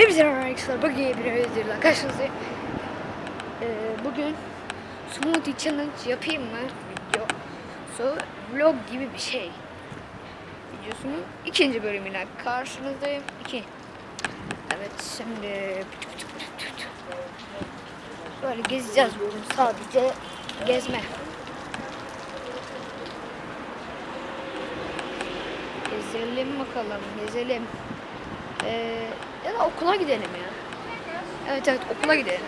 Merhaba arkadaşlar. Bugün bir videoyla karşınızdayım. Ee, bugün smoothie challenge yapayım mı? Video. So, vlog gibi bir şey. Videosunun ikinci bölümüyle karşınızdayım. İki. Evet şimdi böyle gezeceğiz bugün sadece gezme. Gezelim bakalım, gezelim. Ee, da okula gidelim ya. Evet evet okula gidelim.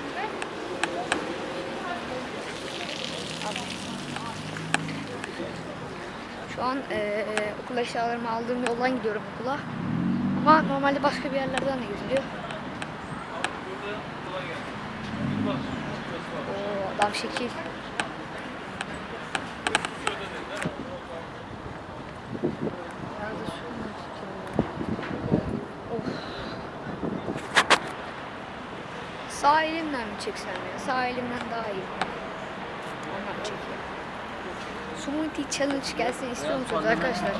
Şu an ee, okul eşyalarımı aldığım yoldan gidiyorum okula. Ama normalde başka bir yerlerden de gidiliyor. Oo, adam şekil. Nerede şu an çekelim? Of. Sağ elimden mi çeksem ya? Sağ elimden daha iyi. Ondan çekeyim. Smoothie Challenge gelsin istiyor musunuz arkadaşlar?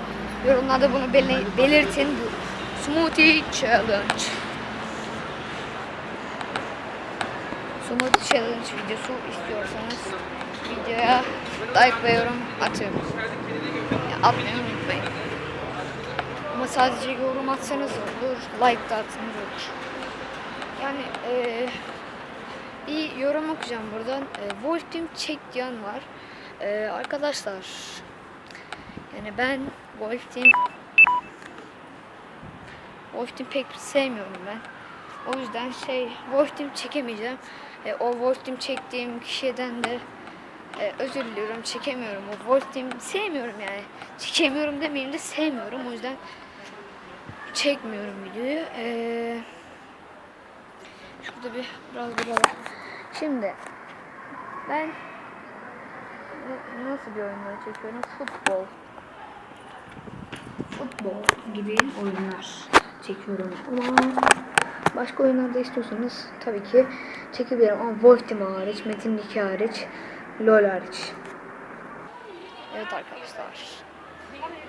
Yorumlarda bunu bel- belirtin. Bu Smoothie Challenge. Smoothie Challenge videosu istiyorsanız videoya like ve yorum atın. Ya, atmayı unutmayın. Ama sadece yorum atsanız olur, like da atsanız olur. Yani eee bir yorum okuyacağım buradan. E, Wolf Team çek diyen var. E, arkadaşlar yani ben Wolf Team Wolf Team pek sevmiyorum ben. O yüzden şey Wolf Team çekemeyeceğim. E, o Wolf Team çektiğim kişiden de e, özür diliyorum çekemiyorum. O Wolf Team sevmiyorum yani. Çekemiyorum demeyeyim de sevmiyorum. O yüzden çekmiyorum videoyu. Eee Şurada bir biraz duralım. Şimdi ben nasıl bir oyunları çekiyorum? Futbol. Futbol gibi oyunlar çekiyorum. Ama başka oyunlarda istiyorsanız tabii ki çekebilirim. Ama Wolf Team hariç, Metin 2 hariç, LoL hariç. Evet arkadaşlar.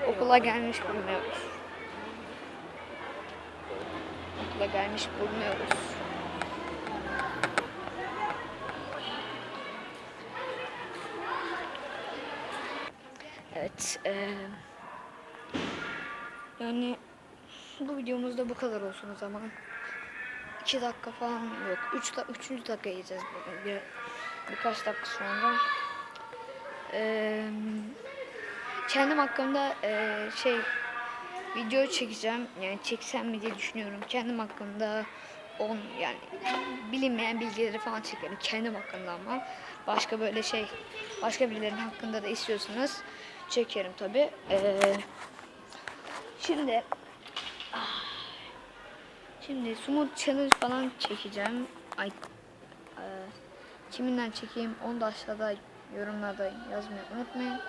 Okula gelmiş bulunuyoruz. Okula gelmiş bulunuyoruz. Eee, yani bu videomuzda bu kadar olsun o zaman. 2 dakika falan yok. 3 da 3. dakika yiyeceğiz bugün. Bir, birkaç dakika sonra. Eee, kendim hakkında eee, şey video çekeceğim. Yani çeksem mi diye düşünüyorum. Kendim hakkında on yani bilinmeyen bilgileri falan çekerim kendim hakkında ama başka böyle şey başka birilerinin hakkında da istiyorsanız çekerim tabi. şimdi ah, şimdi Sumut Challenge falan çekeceğim. Ay e, kiminden çekeyim onu da aşağıda yorumlarda yazmayı unutmayın.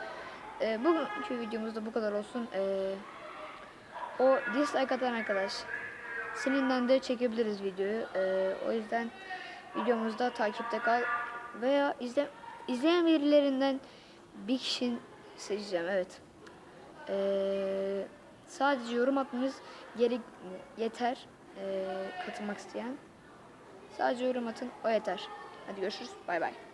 E, bugünkü videomuzda bu kadar olsun. E, o dislike atan arkadaş Seninden de çekebiliriz videoyu. Ee, o yüzden videomuzda takipte kal veya izle izleyen birilerinden bir kişi seçeceğim. Evet. Ee, sadece yorum atmanız gerek yeter. Ee, katılmak isteyen. Sadece yorum atın o yeter. Hadi görüşürüz. Bay bay.